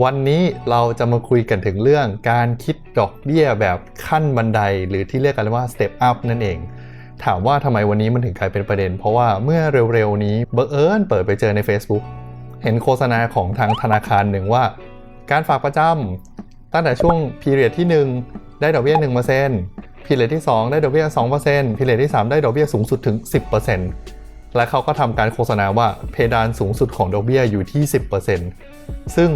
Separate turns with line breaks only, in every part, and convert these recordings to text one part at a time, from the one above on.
วันนี้เราจะมาคุยกันถึงเรื่องการคิดดอกเบี้ยแบบขั้นบันได หรือที่เรียกกันว่า step up นั่นเอง ถามว่าทำไมวันนี้มันถึงกลายเป็นประเด็น เพราะว่าเมื่อเร็วๆนี้เบอร์เอิญเปิดไปเจอใน Facebook เห็นโฆษณาของทางธนาคารหนึ่งว่า การฝากประจำตั้งแต่ช่วงพีเรียดที่ 1 ได้ดอกเบี้ย1%พีเรียดที่ 2 ได้ดอกเบี้ย2%พีเรียดที่ 3 ได้ดอกเบี้ยสูงสุดถึง 10%และเขาก็ทำการโฆษณาว่าเพดานสูงสุดของดอกเบี้ยอยู่ที่ 10% ซึ่ง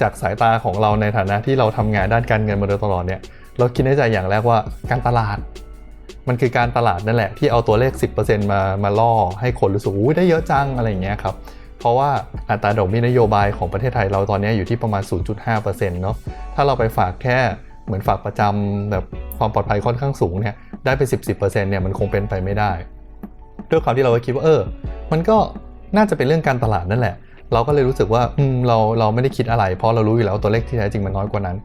จากสายตาของเราในฐานะที่เราทำงานด้านการเงินมาโดยตลอดเนี่ยเราคิดในใจอย่างแรกว่าการตลาด มันคือการตลาดนั่นแหละที่เอาตัวเลข 10%มามาล่อให้คนรู้สึกอุ้ได้เยอะจังอะไรอย่างเงี้ยครับเพราะว่าอัตราดอกเบี้ยนโยบายของประเทศไทยเราตอนนี้อยู่ที่ประมาณ 0.5%เนาะถ้าเราไปฝากแค่เหมือนฝากประจำแบบความปลอดภัยค่อนข้างสูงเนี่ยได้ไป 10-10%เนี่ยมันคงเป็นไปไม่ได้ ด้วยความที่เราก็คิดว่าเออ มันก็น่าจะเป็นเรื่องการตลาดนั่นแหละ เราก็เลยรู้สึกว่าเราเราไม่ได้คิดอะไร เพราะเรารู้อยู่แล้วตัวเลขที่แท้จริงมันน้อยกว่านั้น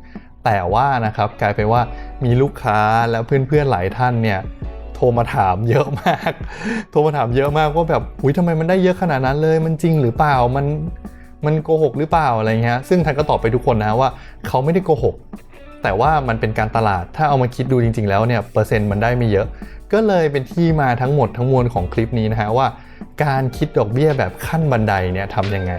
แต่ว่านะครับกลายเป็นว่ามีลูกค้าและเพื่อนๆหลายท่านเนี่ยโทรมาถามเยอะมาก โทรมาถามเยอะมากว่าแบบอุ้ยทำไมมันได้เยอะขนาดนั้นเลย มันจริงหรือเปล่ามันมันโกหกหรือเปล่าอะไรเงี้ยซึ่งท่านก็ตอบไปทุกคนนะว่าเขาไม่ได้โกหกแต่ว่ามันเป็นการตลาดถ้าเอามาคิดดูจริง ๆ แล้วเนี่ยเปอร์เซ็นต์มันได้ไม่เยอะ ก็เลยเป็นที่มาทั้งหมดทั้งมวลของคลิปนี้นะฮะว่า การคิดดอกเบี้ยแบบขั้นบันไดเนี่ยทำยังไง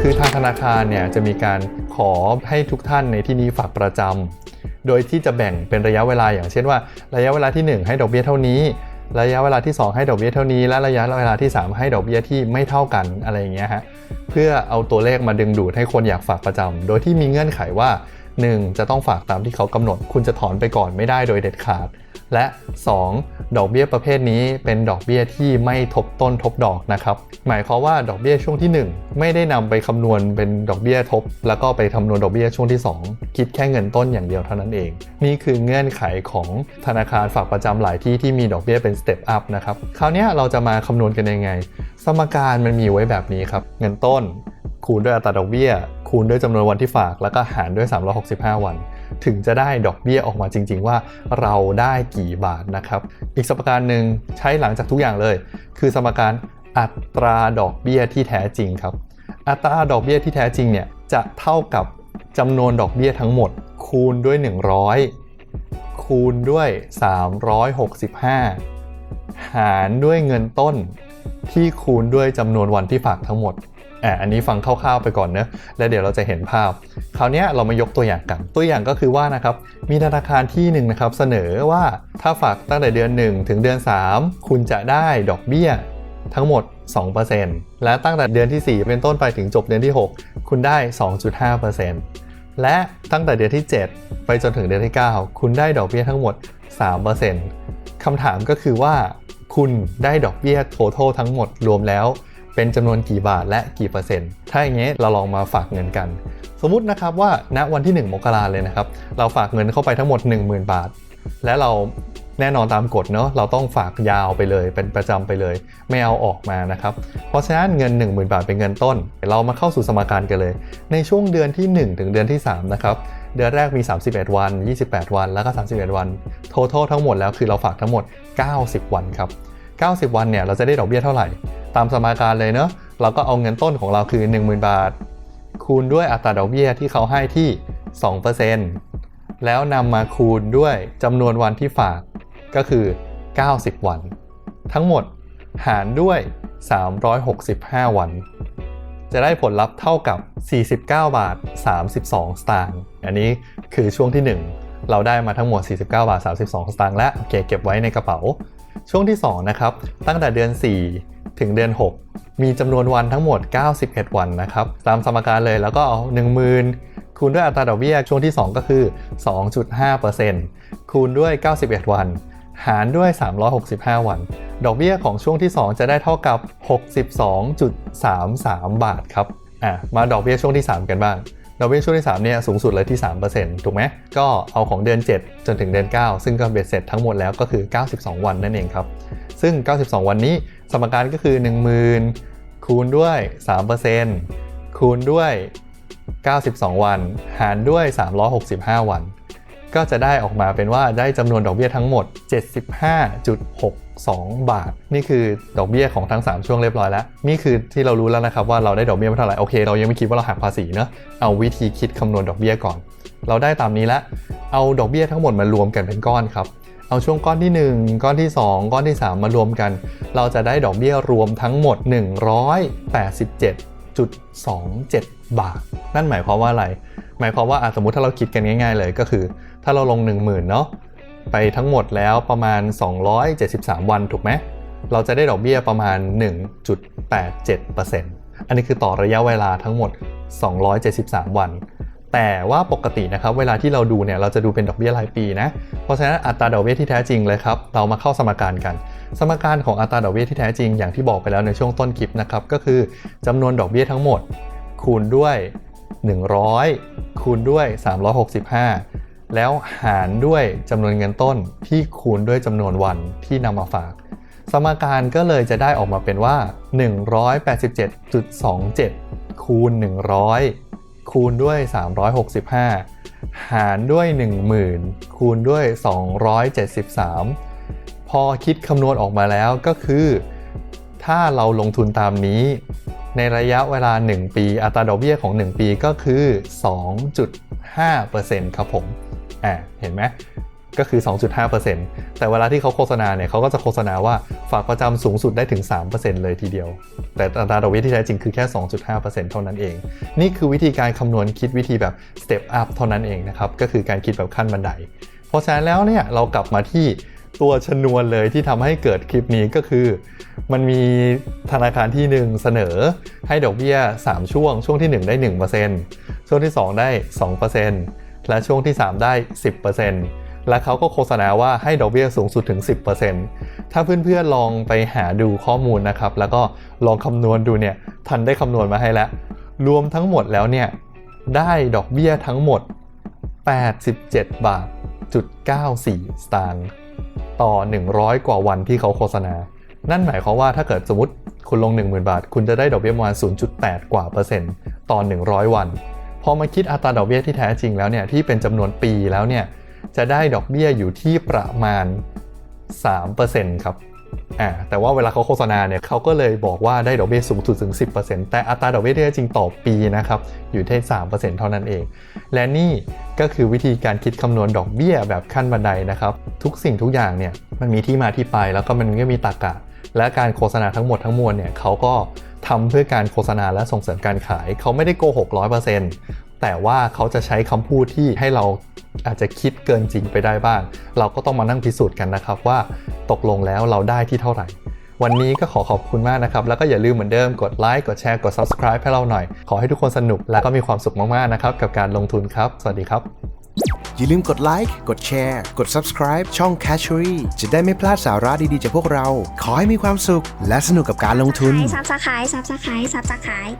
คือทางธนาคารเนี่ยจะมีการขอให้ทุกท่านในที่นี้ฝากประจำโดยที่จะแบ่งเป็นระยะเวลาอย่างเช่นว่า ระยะเวลาที่ 1 ให้ดอกเบี้ยเท่านี้ ระยะเวลาที่ 2 ให้ดอกเบี้ยเท่านี้ และระยะเวลาที่ 3 ให้ดอกเบี้ยที่ไม่เท่ากันอะไรอย่างเงี้ยฮะเพื่อเอาตัวเลขมาดึงดูดให้คนอยากฝากประจำโดยที่มีเงื่อนไขว่า 1. จะต้องฝากตามที่เขากำหนด คุณจะถอนไปก่อนไม่ได้โดยเด็ดขาด และ 2. ดอกเบี้ยประเภทนี้เป็นดอกเบี้ยที่ไม่ทบต้นทบดอกนะครับ หมายความว่าดอกเบี้ยช่วงที่ 1 ไม่ได้นำไปคำนวณเป็นดอกเบี้ยทบ แล้วก็ไปคำนวณดอกเบี้ยช่วงที่ 2 คิดแค่เงินต้นอย่างเดียวเท่านั้นเอง นี่คือเงื่อนไขของธนาคารฝากประจำหลายที่ที่มีดอกเบี้ยเป็น step up นะครับ คราวนี้เราจะมาคำนวณกันยังไง สมการมันมีไว้แบบนี้ครับ เงินต้น คูณด้วยอัตราดอกเบี้ย คูณด้วยจำนวนวันที่ฝาก แล้วก็หารด้วย 365 วัน ถึงจะได้ดอกเบี้ยออกมาจริง ๆ ว่าเราได้กี่บาทนะครับ อีกสมการหนึ่งใช้หลังจากทุกอย่างเลย คือสมการอัตราดอกเบี้ยที่แท้จริงครับ อัตราดอกเบี้ยที่แท้จริงเนี่ยจะเท่ากับจำนวนดอกเบี้ยทั้งหมด คูณด้วย 100 คูณด้วย 365 หารด้วยเงินต้นที่คูณด้วยจำนวนวันที่ฝากทั้งหมด อะอันนี้ฟังคร่าวๆไปก่อนเนะแล้วเดี๋ยวเราจะเห็นภาพ คราวนี้เรามายกตัวอย่างกัน ตัวอย่างก็คือว่านะครับมีธนาคารที่หนึ่งนะครับเสนอว่าถ้าฝากตั้งแต่เดือน 1 ถึงเดือน 3 คุณจะได้ดอกเบี้ยทั้งหมด 2%และตั้งแต่เดือนที่ 4 เป็นต้นไปถึงจบเดือนที่ 6 คุณได้ 2.5%และตั้งแต่เดือนที่ 7 ไปจนถึงเดือนที่ 9 คุณได้ดอกเบี้ยทั้งหมด 3%คำถามก็คือว่า คุณได้ดอกเบี้ยทั้งหมดรวมแล้ว เป็นจำนวนกี่บาทและกี่เปอร์เซ็นต์ ถ้าอย่างนี้เราลองมาฝากเงินกัน สมมุตินะครับว่าณวันที่ 1 มกราเลยนะครับ เราฝากเงินเข้าไปทั้งหมด 10,000 บาท และเราแน่นอนตามกฎเนาะเราต้องฝากยาวไปเลยเป็นประจำไปเลย ไม่เอาออกมานะครับ เพราะฉะนั้นเงิน 10,000 บาทเป็นเงินต้น เรามาเข้าสู่สมการกันเลย ในช่วงเดือนที่ 1 ถึงเดือนที่ 3 นะครับเดือนแรกมี 31 วัน 28 วัน แล้วก็ 31 วันทั้งหมดแล้วคือเราฝากทั้งหมด 90 วันครับ 90 วันเนี่ยเราจะได้ดอกเบี้ยเท่าไหร่ ตามสมการเลยเนาะเราก็เอาเงินต้นของเราคือ 10,000 บาท คูณด้วยอัตราดอกเบี้ยที่เขาให้ที่ 2%แล้วนำมาคูณด้วยจำนวนวันที่ฝากก็คือ 90 วัน ทั้งหมดหารด้วย 365 วัน จะได้ผลลัพธ์เท่ากับ 49 บาท 32 สตางค์อันนี้คือช่วงที่ 1 เราได้มาทั้งหมด 49 บาท 32 สตางค์และโอเคเก็บไว้ในกระเป๋า ช่วงที่ 2 นะครับ ตั้งแต่เดือน 4 ถึงเดือน 6 มีจำนวนวันทั้งหมด 91 วันนะครับ ตามสมการเลยแล้วก็เอา 10,000 คูณด้วยอัตราดอกเบี้ยช่วงที่ 2 ก็คือ 2.5%คูณด้วย 91 วัน หารด้วย 365 วัน ดอกเบี้ยของช่วงที่ 2 จะได้เท่ากับ 62.33 บาทครับอะมาดอกเบี้ยช่วงที่ 3 กันบ้างดอกเบี้ยช่วงที่3เนี่ยสูงสุดเลยที่ 3%ถูกไหมก็เอาของเดือน 7 จนถึงเดือน 9 ซึ่งก็เบ็ดเสร็จทั้งหมดแล้วก็คือ 92 วันนั่นเองครับ ซึ่ง 92 วันนี้สมการก็คือ 10,000 คูณด้วย 3%คูณด้วย 92 วัน หารด้วย 365 วัน ก็จะได้ออกมาเป็นว่าได้จำนวนดอกเบี้ยทั้งหมด 75.62 บาท นี่คือดอกเบี้ยของทั้ง 3 ช่วงเรียบร้อยแล้ว นี่คือที่เรารู้แล้วนะครับว่าเราได้ดอกเบี้ยเท่าไหร่โอเคเรายังไม่คิดว่าเราหักภาษีเนอะเอาวิธีคิดคำนวณดอกเบี้ยก่อน เราได้ตามนี้แล้วเอาดอกเบี้ยทั้งหมดมารวมกันเป็นก้อนครับ เอาช่วงก้อนที่ 1 ก้อนที่ 2 ก้อนที่ 3 มารวมกัน เราจะได้ดอกเบี้ยรวมทั้งหมด 187.27 บาท นั่นหมายความว่าอะไร หมายความว่าสมมติถ้าเราคิดกันง่าย ๆ เลยก็คือ ถ้าเราลง 10,000เนาะไปทั้งหมดแล้วประมาณ 273 วันถูกไหมเราจะได้ดอกเบี้ยประมาณ 1.87%อันนี้คือต่อระยะเวลาทั้งหมด 273 วัน แต่ว่าปกตินะครับเวลาที่เราดูเนี่ยเราจะดูเป็นดอกเบี้ยรายปีนะเพราะฉะนั้นอัตราดอกเบี้ยที่แท้จริงเลยครับเรามาเข้าสมการกัน สมการของอัตราดอกเบี้ยที่แท้จริงอย่างที่บอกไปแล้วในช่วงต้นคลิปนะครับก็คือจำนวนดอกเบี้ยทั้งหมด คูณด้วย 100 คูณด้วย 365 แล้วหารด้วยจำนวนเงินต้นที่คูณด้วยจำนวนวันที่นำมาฝาก สมการก็เลยจะได้ออกมาเป็นว่า 187.27 คูณ 100 คูณด้วย 365 หารด้วย 10,000 คูณด้วย 273 พอคิดคำนวณออกมาแล้วก็คือ ถ้าเราลงทุนตามนี้ ในระยะเวลา 1 ปี อัตราดอกเบี้ยของ 1 ปีก็คือ 2.5%ครับผมอ่าเห็นไหม ก็คือ 2.5%แต่เวลาที่เขาโฆษณาเนี่ยเขาก็จะโฆษณาว่าฝากประจำสูงสุดได้ถึง 3%เลยทีเดียว แต่อัตราดอกเบี้ยที่แท้จริงคือแค่ 2.5%เท่านั้นเอง นี่คือวิธีการคำนวณคิดวิธีแบบ step up เท่านั้นเองนะครับ ก็คือการคิดแบบขั้นบันได เพราะฉะนั้นแล้วเนี่ยเรากลับมาที่ตัวชนวนเลยที่ทำให้เกิดคลิปนี้ก็คือ มันมีธนาคารที่หนึ่งเสนอให้ดอกเบี้ย 3 ช่วง ช่วงที่ 1 ได้ 1%ช่วงที่ 2 ได้ 2%และช่วงที่ 3 ได้ 10% และเขาก็โฆษณาว่าให้ดอกเบี้ยสูงสุดถึง 10%ถ้าเพื่อนๆลองไปหาดูข้อมูลนะครับ แล้วก็ลองคำนวณดูเนี่ยทันได้คำนวณมาให้แล้ว รวมทั้งหมดแล้วเนี่ยได้ดอกเบี้ยทั้งหมด 87 บาทจุด94 สตางค์ต่อ 100 กว่าวันที่เขาโฆษณา นั่นหมายความว่าถ้าเกิดสมมติคุณลง 10,000 บาท คุณจะได้ดอกเบี้ยประมาณ 0.8 กว่าเปอร์เซ็นต์ต่อ 100 วัน พอมาคิดอัตราดอกเบี้ยที่แท้จริงแล้วเนี่ยที่เป็นจำนวนปีแล้วเนี่ย จะได้ดอกเบี้ยอยู่ที่ประมาณ 3%ครับอ่าแต่ว่าเวลาเขาโฆษณาเนี่ยเขาก็เลยบอกว่าได้ดอกเบี้ยสูงสุดถึง 10%แต่อัตราดอกเบี้ยที่จริงต่อปีนะครับอยู่ที่ 3%เท่านั้นเอง และนี่ก็คือวิธีการคิดคำนวณดอกเบี้ยแบบขั้นบันไดนะครับ ทุกสิ่งทุกอย่างเนี่ยมันมีที่มาที่ไปแล้วก็มันก็มีตรรกะ และการโฆษณาทั้งหมดทั้งมวลเนี่ยเขาก็ทำเพื่อการโฆษณาและส่งเสริมการขาย เขาไม่ได้โกหกร้อยเปอร์เซ็นต์แต่ว่าเขาจะใช้คำพูดที่ให้เรา อาจจะคิดเกินจริงไปได้บ้าง เราก็ต้องมานั่งพิสูจน์กันนะครับว่าตกลงแล้วเราได้ที่เท่าไหร่ วันนี้ก็ขอขอบคุณมากนะครับ แล้วก็อย่าลืมเหมือนเดิมกดไลค์กดแชร์กด subscribe ให้เราหน่อย ขอให้ทุกคนสนุกและก็มีความสุขมากๆนะครับกับการลงทุนครับ สวัสดีครับ
อย่าลืมกดไลค์กดแชร์กด subscribe ช่อง Catchery จะได้ไม่พลาดสาระดีๆจากพวกเรา ขอให้มีความสุข และสนุกกับการลงทุน
ซับสไครต์ซับสไครต์ซับสไครต์